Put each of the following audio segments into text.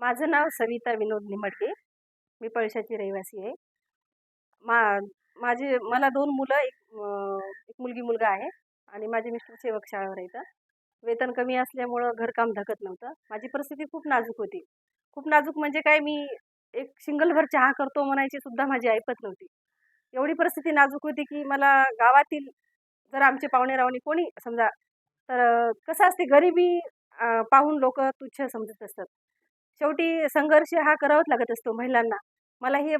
माझं नाव सविता विनोद निमडके. मी पळशाची रहिवासी आहे. मा माझे मला दोन मुलं एक एक मुलगी मुलगा आहे आणि माझे मिस्टर सेवक शाळेवर येतं वेतन कमी असल्यामुळं घरकाम धकत नव्हतं. माझी परिस्थिती खूप नाजूक होती. खूप नाजूक म्हणजे काय मी एक सिंगलभर चहा करतो म्हणायची सुद्धा माझी ऐपत नव्हती. एवढी परिस्थिती नाजूक होती की मला गावातील जर आमचे पाहुणे रावणे कोणी समजा तर कसं असते गरिबी पाहून लोक तुच्छ समजत असतात. शेवटी संघर्ष हा करावाच लागत असतो महिलांना. मला हे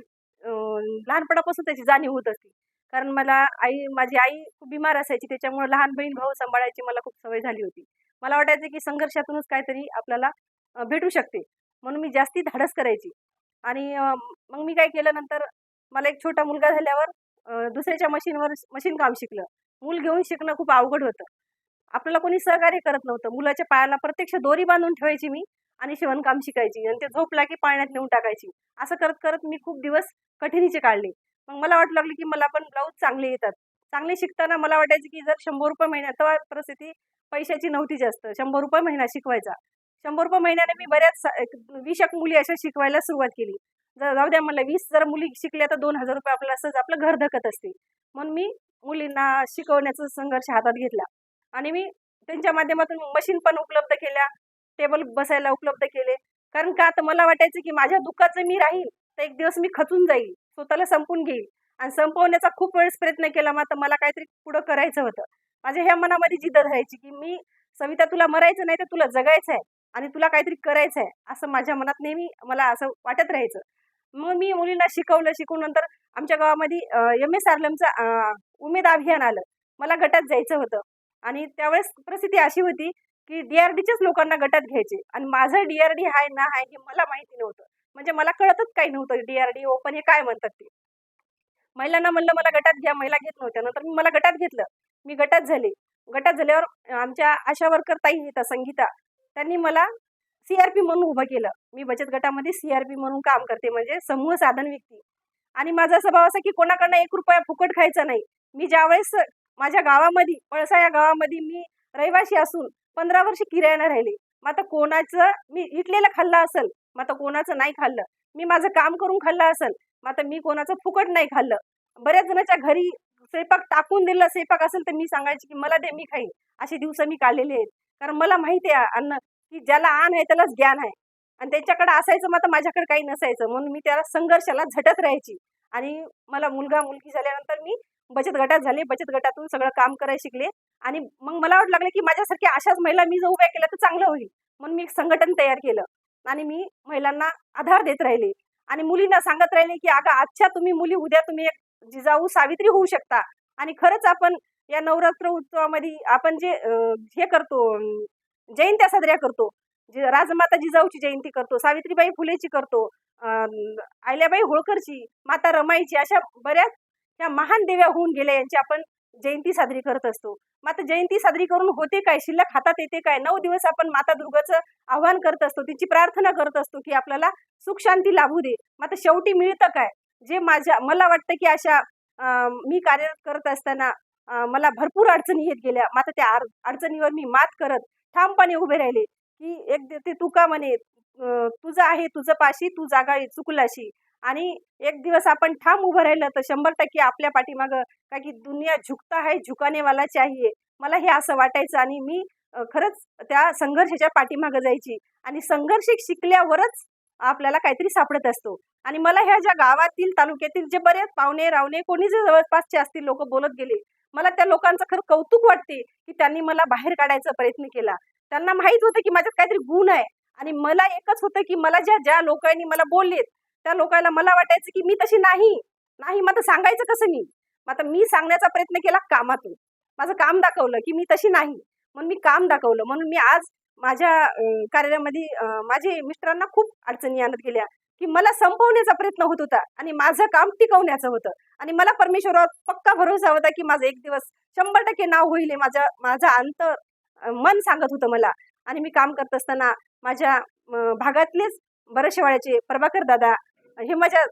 लहानपणापासून त्याची जाणीव होत असते. कारण मला आई माझी आई खूप बिमार असायची त्याच्यामुळे लहान बहीण भाऊ सांभाळायची मला खूप सवय झाली होती. मला वाटायचं की संघर्षातूनच काहीतरी आपल्याला भेटू शकते. म्हणून मी जास्ती धाडस करायची. आणि मग मी काय केलं नंतर मला एक छोटा मुलगा झाल्यावर दुसऱ्याच्या मशीनवर मशीन काम शिकलं. मूल घेऊन शिकणं खूप अवघड होतं. आपल्याला कोणी सहकार्य करत नव्हतं. मुलाच्या पायाला प्रत्यक्ष दोरी बांधून ठेवायची मी आणि शिवणकाम शिकायची आणि ते झोपला की पाण्यात नेऊन टाकायची. असं करत करत मी खूप दिवस कठीणीचे काढले. मग मला वाटू लागले की मला पण ब्लाऊज चांगले येतात. चांगले शिकताना मला वाटायचं की जर शंभर रुपये महिन्यात तेव्हा परिस्थिती पैशाची नव्हती जास्त. शंभर रुपये महिना शिकवायचा. शंभर रुपये महिन्याने मी बऱ्याच सा- एक वीस एक मुली अशा शिकवायला सुरुवात केली. जर जाऊ द्या मला वीस जर मुली शिकल्या तर दोन हजार रुपये आपल्याला असंच आपलं घर धकत असते म्हणून मी मुलींना शिकवण्याचा संघर्ष हातात घेतला. आणि मी त्यांच्या माध्यमातून मशीन पण उपलब्ध केल्या टेबल बसायला उपलब्ध केले. कारण का? तर मला वाटायचं की माझ्या दुःखाचं मी राहील तर एक दिवस मी खचून जाईल स्वतःला संपून घेईल. आणि संपवण्याचा खूप वेळेस प्रयत्न केला मात्र मला काहीतरी पुढं करायचं होतं. माझ्या ह्या मनामध्ये जिद्द राहायची की मी सविता तुला मरायचं नाही तर तुला जगायचं आहे आणि तुला काहीतरी करायचं आहे असं माझ्या मनात नेहमी मला असं वाटत राहायचं. मग मी मुलींना शिकवलं शिकून नंतर आमच्या गावामध्ये एम एस आरलमचं उमेद अभियान आलं. मला गटात जायचं होतं. आणि त्यावेळेस परिस्थिती अशी होती की डीआरडीच्याच लोकांना गटात घ्यायचे. आणि माझं डीआरडी आहे ना आहे हे मला माहिती नव्हतं. म्हणजे मला कळतच काही नव्हतं डीआरडी ओपन हे काय म्हणतात ते. महिलांना म्हणलं मला गटात घ्या महिला घेत नव्हत्या. नंतर मी मला गटात घेतलं. मी गटात झाले. गटात झाल्यावर आमच्या आशा वर्कर ताई येतात संगीता त्यांनी मला सीआरपी म्हणून उभं केलं. मी बचत गटामध्ये सीआरपी म्हणून काम करते म्हणजे समूह साधन व्यक्ती आणि माझा स्वभाव असा की कोणाकडनं एक रुपया फुकट खायचा नाही. मी ज्यावेळेस माझ्या गावामध्ये पळसा या गावामध्ये मी रहिवाशी असून पंधरा वर्ष किरायानं राहिले. मग आता कोणाचं मी इटलेलं खाल्लं असेल मग आता कोणाचं नाही खाल्लं. मी माझं काम करून खाल्लं असेल मग आता मी कोणाचं फुकट नाही खाल्लं. बऱ्याच जणाच्या घरी स्वयंपाक टाकून दिलं स्वयंपाक असेल तर मी सांगायची की मला दे मी खाईन. असे दिवस मी काढलेले आहेत. कारण मला माहिती आहे अन्न की ज्याला आण आहे त्यालाच ज्ञान आहे. आणि त्याच्याकडे असायचं मग आता माझ्याकडे काही नसायचं. म्हणून मी त्याला संघर्षाला झटत राहायची. आणि मला मुलगा मुलगी झाल्यानंतर मी बचत गटात झाले बचत गटातून सगळं काम करायला शिकले. आणि मग मला वाटलं लागलं की माझ्यासारख्या अशाच महिला मी जर उभ्या केल्या तर चांगलं होईल. म्हणून मी एक संघटन तयार केलं. आणि मी महिलांना आधार देत राहिले. आणि मुलींना सांगत राहिले की अगं आजच्या तुम्ही मुली उद्या तुम्ही एक जिजाऊ सावित्री होऊ शकता. आणि खरंच आपण या नवरात्र उत्सवामध्ये आपण जे हे करतो जयंत्या साजऱ्या करतो. जे राजमाता जिजाऊची जयंती करतो सावित्रीबाई फुलेची करतो आयल्याबाई होळकरची माता रमाईची अशा बऱ्याच ह्या महान देव्या होऊन गेल्या यांची आपण जयंती साजरी करत असतो. मात्र जयंती साजरी करून होते काय? शिल्लक हातात येते काय? नऊ दिवस आपण माता दुर्गाचं आव्हान करत असतो तिची प्रार्थना करत असतो की आपल्याला सुख शांती लाभू दे. मात्र शेवटी मिळतं काय? जे माझ्या मला वाटतं की अशा मी कार्य करत असताना मला भरपूर अडचणी येत गेल्या. मात्र त्या अडचणीवर मी मात करत ठामपणे उभे राहिले की एक दे- ते तुका म्हणे तुझं आहे तुझं पाशी तू जागा आहे चुकलाशी. आणि एक दिवस आपण ठाम उभं राहिलं तर शंभर टक्के आपल्या पाठीमागं का की दुनिया झुकता है झुकानेवाला चाहिए मला हे असं वाटायचं आणि मी खरंच त्या संघर्षाच्या पाठीमागं जायची आणि संघर्ष शिकल्यावरच आपल्याला काहीतरी सापडत असतो. आणि मला ह्या ज्या गावातील तालुक्यातील जे बरेच पाहुणे रावणे कोणी जे जवळपासचे असतील लोक बोलत गेले मला त्या लोकांचं खरं कौतुक वाटते की त्यांनी मला बाहेर काढायचा प्रयत्न केला. त्यांना माहीत होतं की माझ्यात काहीतरी गुण आहे आणि मला एकच होतं की मला ज्या ज्या लोकांनी मला बोललेत त्या लोकांना मला वाटायचं की मी तशी नाही. नाही मग आता सांगायचं कसं मी? मग आता मी सांगण्याचा प्रयत्न केला कामातून. माझं काम दाखवलं की मी तशी नाही. म्हणून मी काम दाखवलं. म्हणून मी आज माझ्या कार्यालयामध्ये माझे मिस्टरांना खूप अडचणी आणत गेल्या की मला संपवण्याचा प्रयत्न होत होता आणि माझं काम टिकवण्याचं होतं. आणि मला परमेश्वरावर पक्का भरोसा होता की माझं एक दिवस शंभर टक्के नाव होईल हे माझं माझं अंत मन सांगत होतं मला. आणि मी काम करत असताना माझ्या भागातलेच बरेचशेवाड्याचे प्रभाकर दादा हे माझ्या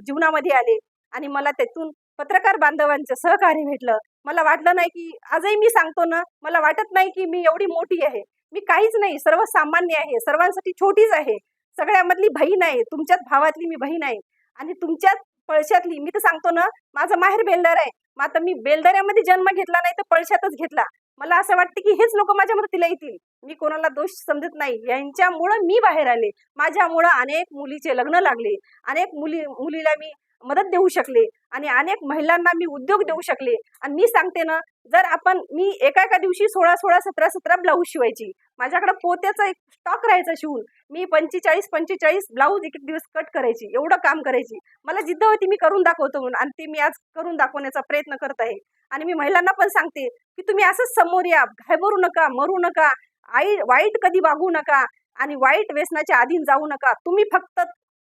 जीवनामध्ये आले आणि मला त्यातून पत्रकार बांधवांचं सहकार्य भेटलं. मला वाटलं नाही की आजही मी सांगतो ना मला वाटत नाही की मी एवढी मोठी आहे. मी काहीच नाही सर्वसामान्य आहे सर्वांसाठी छोटीच आहे. सगळ्यामधली बहीण आहे तुमच्याच भावातली मी बहीण आहे. आणि तुमच्याच पळशातली मी तर सांगतो ना माझं माहेर बेलदार आहे. मग आता मी बेलदाऱ्यामध्ये जन्म घेतला नाही तर पळशातच घेतला. मला असं वाटतं की हेच लोक माझ्या मदतीला येतील. मी कोणाला दोष समजत नाही. यांच्यामुळं मी बाहेर आले. माझ्यामुळं अनेक मुलीचे लग्न लागले. अनेक मुली मुलीला मी मदत देऊ शकले आणि अनेक महिलांना मी उद्योग देऊ शकले. आणि मी सांगते ना जर आपण मी एका एका दिवशी सोळा सोळा सतरा सतरा ब्लाऊज शिवायची. माझ्याकडे पोत्याचा एक स्टॉक राहायचा शिवून मी पंचेचाळीस पंचेचाळीस ब्लाऊज एक एक दिवस कट करायची एवढं काम करायची. मला जिद्द होती मी करून दाखवतो म्हणून आणि ते मी आज करून दाखवण्याचा प्रयत्न करत आहे. आणि मी महिलांना पण सांगते की तुम्ही असंच समोर या घाबरू नका मरू नका आई वाईट कधी वागू नका आणि वाईट व्यसनाच्या अधीन जाऊ नका. तुम्ही फक्त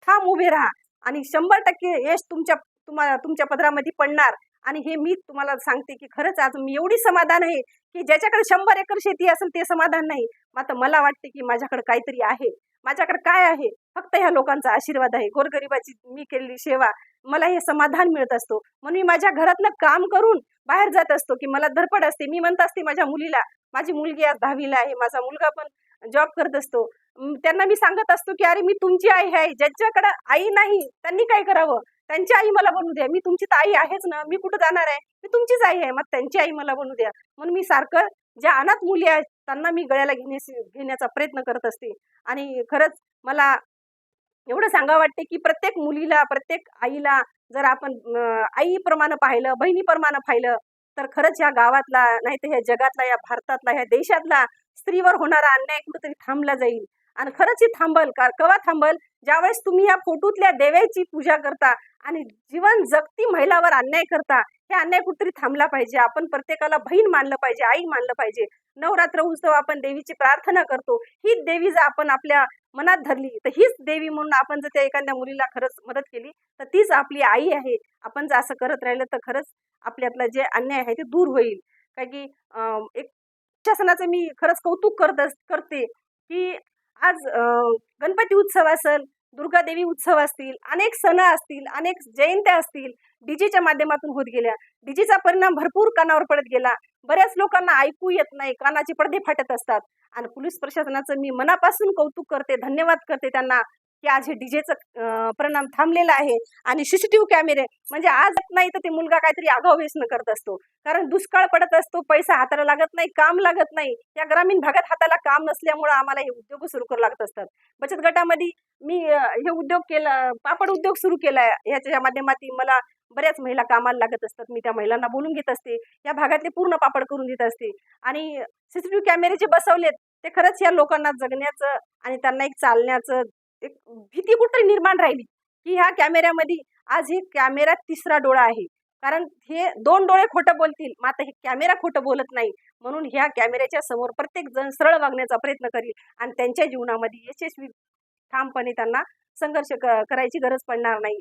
ठाम उभे राहा. आणि शंभर टक्के यश तुमच्या तुम्हाला तुमच्या पदरामध्ये पडणार. आणि हे मी तुम्हाला सांगते की खरंच आज मी एवढी समाधान आहे की ज्याच्याकडे शंभर एकर शेती असेल ते समाधान नाही. मात्र मला वाटते की माझ्याकडे काहीतरी आहे. माझ्याकडे काय आहे? फक्त ह्या लोकांचा आशीर्वाद आहे. गोरगरिबाची मी केलेली सेवा मला हे समाधान मिळत असतो. म्हणून मी माझ्या घरातलं काम करून बाहेर जात असतो की मला धडपड असते. मी म्हणत असते माझ्या मुलीला माझी मुलगी आज दहावीला आहे. माझा मुलगा पण जॉब करत असतो. त्यांना मी सांगत असतो की अरे मी तुमची आई आहे ज्यांच्याकडे आई नाही त्यांनी काय करावं? त्यांची आई मला बनवू द्या. मी तुमची तर आई आहेच ना. मी कुठं जाणार आहे? मी तुमचीच आई आहे. मग त्यांची आई मला बनवू द्या. म्हणून मी सारखं ज्या अनाथ मुली आहेत त्यांना मी गळ्याला घेण्या घेण्याचा प्रयत्न करत असते. आणि खरंच मला एवढं सांगा वाटते की प्रत्येक मुलीला प्रत्येक आईला जर आपण आईप्रमाणे पाहिलं बहिणीप्रमाणे पाहिलं तर खरंच या गावातला नाही तर ह्या जगातला या भारतातला ह्या देशातला स्त्रीवर होणारा अन्याय कुठेतरी थांबला जाईल. आणि खरंच ही थांबल का केव्हा थांबल? ज्यावेळेस तुम्ही या फोटोतल्या देवाची पूजा करता आणि जीवन जगती महिलावर अन्याय करता हे अन्याय कुठेतरी थांबला पाहिजे. आपण प्रत्येकाला बहीण मानलं पाहिजे आई मानलं पाहिजे. नवरात्र उत्सव आपण देवीची प्रार्थना करतो. हीच देवी जर आपण आपल्या मनात धरली तर हीच देवी म्हणून आपण जर त्या एखाद्या मुलीला खरंच मदत केली तर तीच आपली आई आहे. आपण जर असं करत राहिलं तर खरंच आपल्यातला जे अन्याय आहे ते दूर होईल. कारण की एक शासनाचं मी खरंच कौतुक करत करते की आज गणपती उत्सव असेल दुर्गादेवी उत्सव असतील अनेक सण असतील अनेक जयंत्या असतील डीजेच्या माध्यमातून होत गेल्या. डीजेचा परिणाम भरपूर कानावर पडत गेला. बऱ्याच लोकांना ऐकू येत नाही कानाचे पडदे फाटत असतात. आणि पोलीस प्रशासनाचं मी मनापासून कौतुक करते धन्यवाद करते त्यांना. की आज हे डीजेचं परिणाम थांबलेला आहे आणि सीसीटीव्ही कॅमेरे म्हणजे आज नाही तर ते मुलगा काहीतरी आगाव व्यसन करत असतो. कारण दुष्काळ पडत असतो पैसा हाताला लागत नाही काम लागत नाही. या ग्रामीण भागात हाताला काम नसल्यामुळं आम्हाला हे उद्योग सुरू करू लागत असतात. बचत गटामध्ये मी हे उद्योग केला पापड उद्योग सुरू केलाय याच्या माध्यमातून मला बऱ्याच महिला कामाला लागत असतात. मी त्या महिलांना बोलून घेत असते. या भागातले पूर्ण पापड करून देत असते. आणि सीसीटीव्ही कॅमेरे जे बसवलेत ते खरंच या लोकांना जगण्याचं आणि त्यांना एक चालण्याचं एक भीती कुठेतरी निर्माण राहिली की ह्या कॅमेऱ्यामध्ये आज हे कॅमेरा तिसरा डोळा आहे. कारण हे दोन डोळे खोटं बोलतील मात्र हे कॅमेरा खोटं बोलत नाही. म्हणून ह्या कॅमेऱ्याच्या समोर प्रत्येक जण सरळ वागण्याचा प्रयत्न करील आणि त्यांच्या जीवनामध्ये यशस्वी ठामपणे त्यांना संघर्ष क- करायची गरज पडणार नाही.